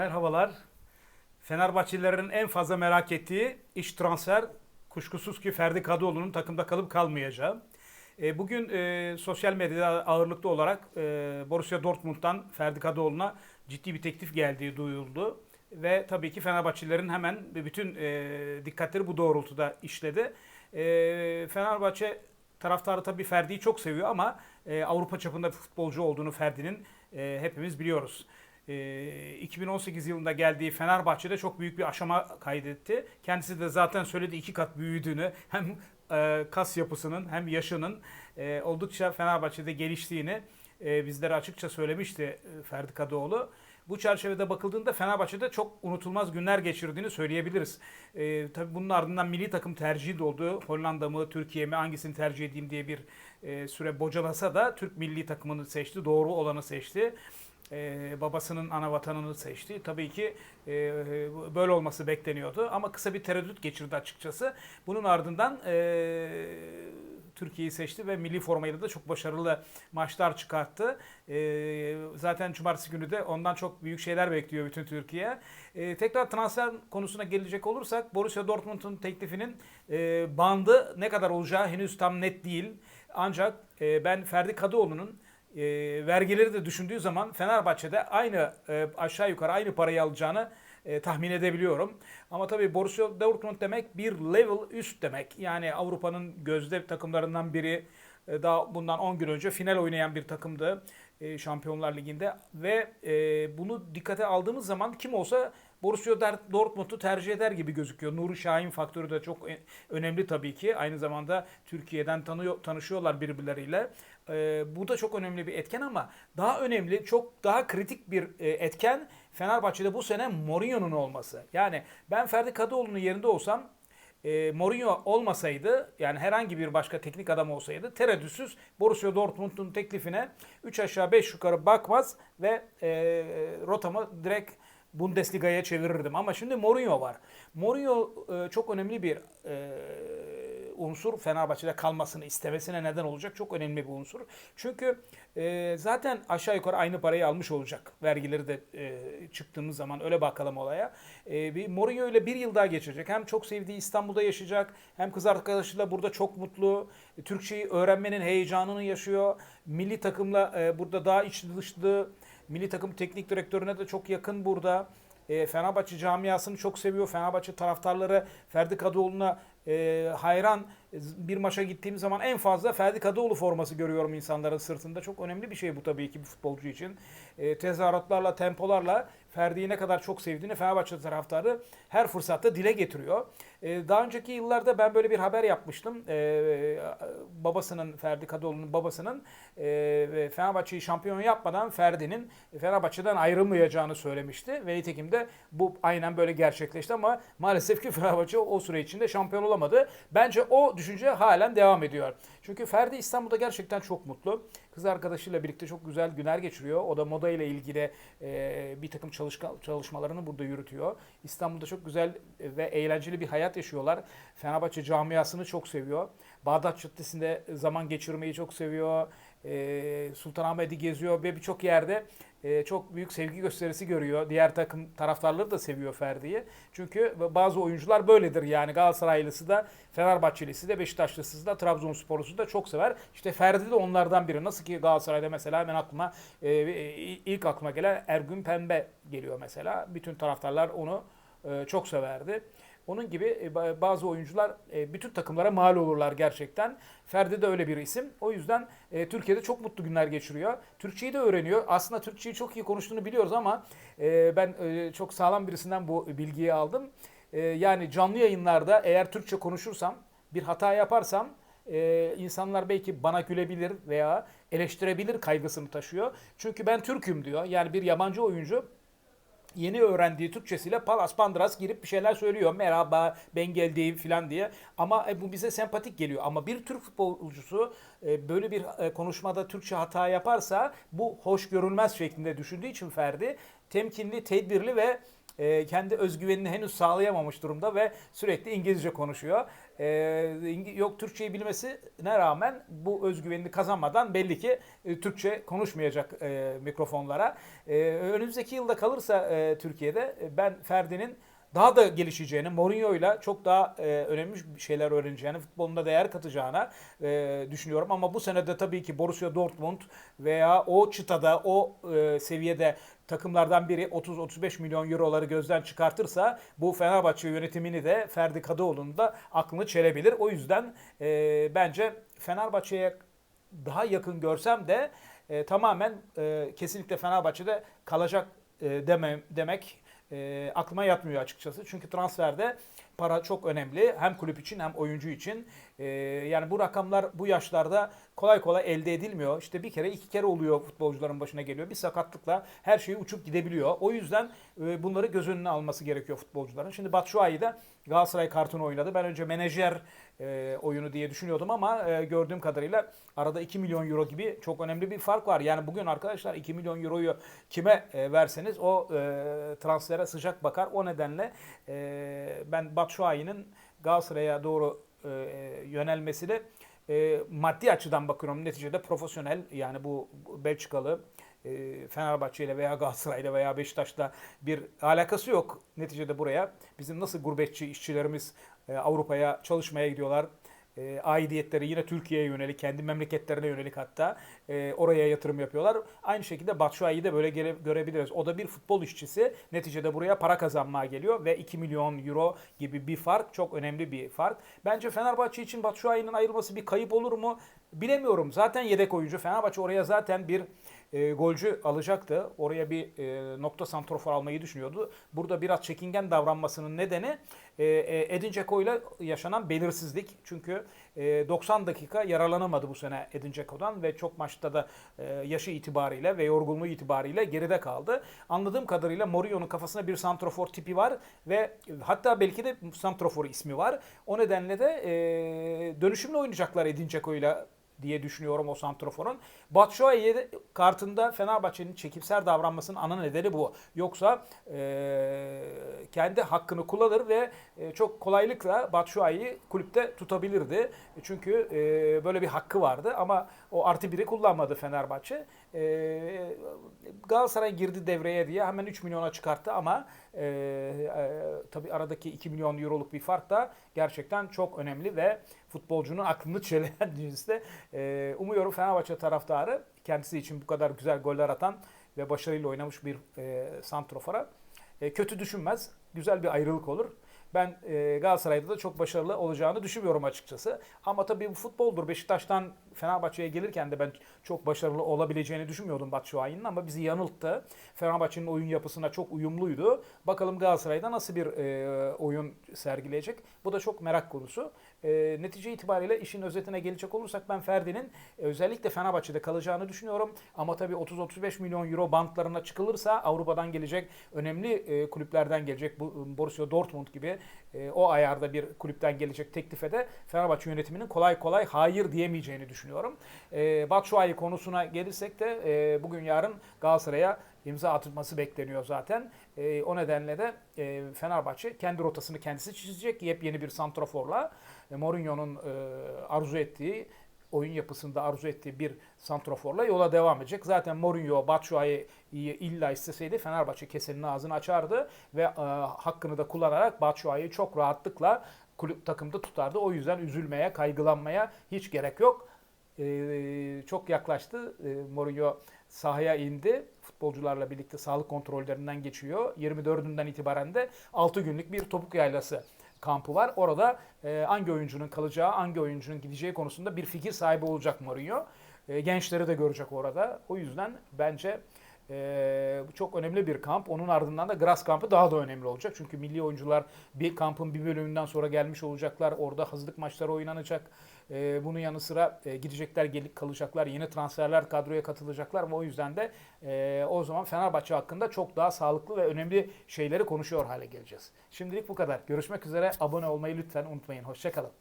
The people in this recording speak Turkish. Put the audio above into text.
Merhabalar. Fenerbahçelilerin en fazla merak ettiği iş transfer kuşkusuz ki Ferdi Kadıoğlu'nun takımda kalıp kalmayacağı. E, Bugün e, sosyal medyada ağırlıklı olarak e, Borussia Dortmund'dan Ferdi Kadıoğlu'na ciddi bir teklif geldiği duyuldu. Ve tabii ki Fenerbahçelilerin hemen bütün e, dikkatleri bu doğrultuda işledi. E, Fenerbahçe taraftarı tabii Ferdi'yi çok seviyor ama e, Avrupa çapında futbolcu olduğunu Ferdi'nin e, hepimiz biliyoruz. E, 2018 yılında geldiği Fenerbahçe'de çok büyük bir aşama kaydetti. Kendisi de zaten söyledi iki kat büyüdüğünü hem e, kas yapısının hem yaşının e, oldukça Fenerbahçe'de geliştiğini e, bizlere açıkça söylemişti Ferdi Kadıoğlu. Bu çerçevede bakıldığında Fenerbahçe'de çok unutulmaz günler geçirdiğini söyleyebiliriz. E, tabii bunun ardından milli takım tercihi de oldu. Hollanda mı, Türkiye mi hangisini tercih edeyim diye bir e, süre bocalasa da Türk milli takımını seçti. Doğru olanı seçti. E, babasının ana vatanını seçti. Tabii ki e, böyle olması bekleniyordu ama kısa bir tereddüt geçirdi açıkçası. Bunun ardından e, Türkiye'yi seçti ve milli formayla da çok başarılı maçlar çıkarttı. E, zaten cumartesi günü de ondan çok büyük şeyler bekliyor bütün Türkiye. E, tekrar transfer konusuna gelecek olursak Borussia Dortmund'un teklifinin e, bandı ne kadar olacağı henüz tam net değil. Ancak e, ben Ferdi Kadıoğlu'nun e, vergileri de düşündüğü zaman Fenerbahçe'de aynı e, aşağı yukarı aynı parayı alacağını e, tahmin edebiliyorum. Ama tabii Borussia Dortmund demek bir level üst demek. Yani Avrupa'nın gözde takımlarından biri. E, daha bundan 10 gün önce final oynayan bir takımdı e, Şampiyonlar Ligi'nde ve e, bunu dikkate aldığımız zaman kim olsa Borussia Dortmund'u tercih eder gibi gözüküyor. Nuri Şahin faktörü de çok e- önemli tabii ki. Aynı zamanda Türkiye'den tanıyor, tanışıyorlar birbirleriyle. E, bu da çok önemli bir etken ama daha önemli, çok daha kritik bir e, etken Fenerbahçe'de bu sene Mourinho'nun olması. Yani ben Ferdi Kadıoğlu'nun yerinde olsam e, Mourinho olmasaydı yani herhangi bir başka teknik adam olsaydı tereddütsüz Borussia Dortmund'un teklifine 3 aşağı 5 yukarı bakmaz ve e, rotamı direkt Bundesliga'ya çevirirdim. Ama şimdi Mourinho var. Mourinho e, çok önemli bir e, unsur Fenerbahçe'de kalmasını istemesine neden olacak çok önemli bir unsur. Çünkü e, zaten aşağı yukarı aynı parayı almış olacak. Vergileri de çıktığımız zaman öyle bakalım olaya. Bir Mourinho ile bir yıl daha geçirecek. Hem çok sevdiği İstanbul'da yaşayacak hem kız arkadaşıyla burada çok mutlu. Türkçeyi öğrenmenin heyecanını yaşıyor. Milli takımla burada daha içli dışlı. Milli takım teknik direktörüne de çok yakın burada. E, Fenerbahçe camiasını çok seviyor. Fenerbahçe taraftarları Ferdi Kadıoğlu'na e, hayran. Bir maça gittiğim zaman en fazla Ferdi Kadıoğlu forması görüyorum insanların sırtında. Çok önemli bir şey bu tabii ki bir futbolcu için. E, tezahüratlarla, tempolarla Ferdi'yi ne kadar çok sevdiğini Fenerbahçe taraftarı her fırsatta dile getiriyor. E, daha önceki yıllarda ben böyle bir haber yapmıştım. E, babasının, Ferdi Kadıoğlu'nun babasının e, Fenerbahçe'yi şampiyon yapmadan Ferdi'nin Fenerbahçe'den ayrılmayacağını söylemişti. Ve nitekim de bu aynen böyle gerçekleşti ama maalesef ki Fenerbahçe o süre içinde şampiyon olamadı. Bence o düşünce halen devam ediyor. Çünkü Ferdi İstanbul'da gerçekten çok mutlu. Kız arkadaşıyla birlikte çok güzel günler geçiriyor. O da moda ile ilgili e, bir takım çalışka, çalışmalarını burada yürütüyor. İstanbul'da çok güzel ve eğlenceli bir hayat yaşıyorlar. Fenerbahçe camiasını çok seviyor. Bağdat Caddesi'nde zaman geçirmeyi çok seviyor. E, Sultanahmet'i geziyor ve birçok yerde e, çok büyük sevgi gösterisi görüyor. Diğer takım taraftarları da seviyor Ferdi'yi. Çünkü bazı oyuncular böyledir yani Galatasaraylısı da Fenerbahçelisi de Beşiktaşlısı da Trabzonsporlusu da çok sever. İşte Ferdi de onlardan biri. Nasıl ki Galatasaray'da mesela hemen aklıma e, ilk aklıma gelen Ergün Pembe geliyor mesela. Bütün taraftarlar onu e, çok severdi. Onun gibi e, bazı oyuncular e, bütün takımlara mal olurlar gerçekten. Ferdi de öyle bir isim. O yüzden e, Türkiye'de çok mutlu günler geçiriyor. Türkçeyi de öğreniyor. Aslında Türkçeyi çok iyi konuştuğunu biliyoruz ama ben çok sağlam birisinden bu bilgiyi aldım. Yani canlı yayınlarda eğer Türkçe konuşursam, bir hata yaparsam insanlar belki bana gülebilir veya eleştirebilir kaygısını taşıyor. Çünkü ben Türk'üm diyor. Yani bir yabancı oyuncu yeni öğrendiği Türkçesiyle palas pandras girip bir şeyler söylüyor. Merhaba ben geldim filan diye. Ama e, bu bize sempatik geliyor. Ama bir Türk futbolcusu e, böyle bir e, konuşmada Türkçe hata yaparsa bu hoş görülmez şeklinde düşündüğü için Ferdi temkinli, tedbirli ve e, kendi özgüvenini henüz sağlayamamış durumda ve sürekli İngilizce konuşuyor. E, yok Türkçeyi bilmesine rağmen bu özgüvenini kazanmadan belli ki e, Türkçe konuşmayacak e, mikrofonlara. E, önümüzdeki yılda kalırsa e, Türkiye'de e, ben Ferdi'nin daha da gelişeceğini, Mourinho'yla çok daha e, önemli şeyler öğreneceğini, futbolunda değer katacağına e, düşünüyorum. Ama bu sene de tabii ki Borussia Dortmund veya o çıtada, o e, seviyede takımlardan biri 30-35 milyon euroları gözden çıkartırsa bu Fenerbahçe yönetimini de Ferdi Kadıoğlu'nun da aklını çelebilir. O yüzden e, bence Fenerbahçe'ye daha yakın görsem de e, tamamen e, kesinlikle Fenerbahçe'de kalacak e, deme, demek e, aklıma yatmıyor açıkçası. Çünkü transferde para çok önemli. Hem kulüp için hem oyuncu için. E, yani bu rakamlar bu yaşlarda kolay kolay elde edilmiyor. İşte bir kere iki kere oluyor futbolcuların başına geliyor. Bir sakatlıkla her şey uçup gidebiliyor. O yüzden e, bunları göz önüne alması gerekiyor futbolcuların. Şimdi Batshuayi de Galatasaray kartını oynadı. Ben önce menajer e, oyunu diye düşünüyordum ama e, gördüğüm kadarıyla arada 2 milyon euro gibi çok önemli bir fark var. Yani bugün arkadaşlar 2 milyon euroyu kime verseniz o transfere sıcak bakar. O nedenle ben Batshuayi'nin Galatasaray'a doğru e, yönelmesine e, maddi açıdan bakıyorum. Neticede profesyonel yani bu Belçikalı e, Fenerbahçe ile veya Galatasaray ile veya Beşiktaş'la bir alakası yok. Neticede buraya bizim nasıl gurbetçi işçilerimiz e, Avrupa'ya çalışmaya gidiyorlar. E, aidiyetleri yine Türkiye'ye yönelik, kendi memleketlerine yönelik hatta e, oraya yatırım yapıyorlar. Aynı şekilde Batshuayi'yi de böyle gele- görebiliriz. O da bir futbol işçisi. Neticede buraya para kazanmaya geliyor ve 2 milyon euro gibi bir fark çok önemli bir fark. Bence Fenerbahçe için Batshuayi'nin ayrılması bir kayıp olur mu? Bilemiyorum. Zaten yedek oyuncu. Fenerbahçe oraya zaten bir e, golcü alacaktı. Oraya bir e, nokta santrofor almayı düşünüyordu. Burada biraz çekingen davranmasının nedeni e, e, Edin Dzeko ile yaşanan belirsizlik. Çünkü e, 90 dakika yaralanamadı bu sene Edin Dzeko'dan ve çok maçta da e, yaşı itibariyle ve yorgunluğu itibariyle geride kaldı. Anladığım kadarıyla Mourinho'nun kafasında bir santrofor tipi var ve hatta belki de santrofor ismi var. O nedenle de e, dönüşümle oynayacaklar Edin Dzeko ile diye düşünüyorum o santroforun. Batshuayi kartında Fenerbahçe'nin çekimser davranmasının ana nedeni bu. Yoksa e, kendi hakkını kullanır ve e, çok kolaylıkla Batshuayi'yi kulüpte tutabilirdi. Çünkü e, böyle bir hakkı vardı ama o artı biri kullanmadı Fenerbahçe. E, Galatasaray girdi devreye diye hemen 3 milyona çıkarttı ama e, e, tabii aradaki 2 milyon euroluk bir fark da gerçekten çok önemli ve futbolcunun aklını çeleyen cinste. E, umuyorum Fenerbahçe taraftarı kendisi için bu kadar güzel goller atan ve başarıyla oynamış bir e, santrofora e, kötü düşünmez. Güzel bir ayrılık olur. Ben e, Galatasaray'da da çok başarılı olacağını düşünmüyorum açıkçası. Ama tabii bu futboldur. Beşiktaş'tan Fenerbahçe'ye gelirken de ben çok başarılı olabileceğini düşünmüyordum Batshuayi'nin ama bizi yanılttı. Fenerbahçe'nin oyun yapısına çok uyumluydu. Bakalım Galatasaray'da nasıl bir e, oyun sergileyecek? Bu da çok merak konusu. E, netice itibariyle işin özetine gelecek olursak ben Ferdi'nin e, özellikle Fenerbahçe'de kalacağını düşünüyorum. Ama tabii 30-35 milyon euro bantlarına çıkılırsa Avrupa'dan gelecek önemli e, kulüplerden gelecek bu Borussia Dortmund gibi e, o ayarda bir kulüpten gelecek teklife de Fenerbahçe yönetiminin kolay kolay hayır diyemeyeceğini düşünüyorum. E, Batshuayi konusuna gelirsek de e, bugün yarın Galatasaray'a imza atılması bekleniyor zaten. E, o nedenle de e, Fenerbahçe kendi rotasını kendisi çizecek. Yepyeni bir santraforla e, Mourinho'nun e, arzu ettiği oyun yapısında arzu ettiği bir santraforla yola devam edecek. Zaten Mourinho Batshuayi'yi illa isteseydi Fenerbahçe kesenin ağzını açardı ve e, hakkını da kullanarak Batshuayi'yi çok rahatlıkla kulüp takımda tutardı. O yüzden üzülmeye, kaygılanmaya hiç gerek yok. E, çok yaklaştı. E, Mourinho sahaya indi. Futbolcularla birlikte sağlık kontrollerinden geçiyor. 24'ünden itibaren de 6 günlük bir topuk yaylası kampı var. Orada e, hangi oyuncunun kalacağı, hangi oyuncunun gideceği konusunda bir fikir sahibi olacak Mourinho. E, gençleri de görecek orada. O yüzden bence e, bu çok önemli bir kamp. Onun ardından da Gras kampı daha da önemli olacak. Çünkü milli oyuncular bir kampın bir bölümünden sonra gelmiş olacaklar. Orada hazırlık maçları oynanacak. E, bunun yanı sıra e, gidecekler, gelip kalacaklar. Yeni transferler kadroya katılacaklar. Ve o yüzden de e, o zaman Fenerbahçe hakkında çok daha sağlıklı ve önemli şeyleri konuşuyor hale geleceğiz. Şimdilik bu kadar. Görüşmek üzere. Abone olmayı lütfen unutmayın. Hoşçakalın.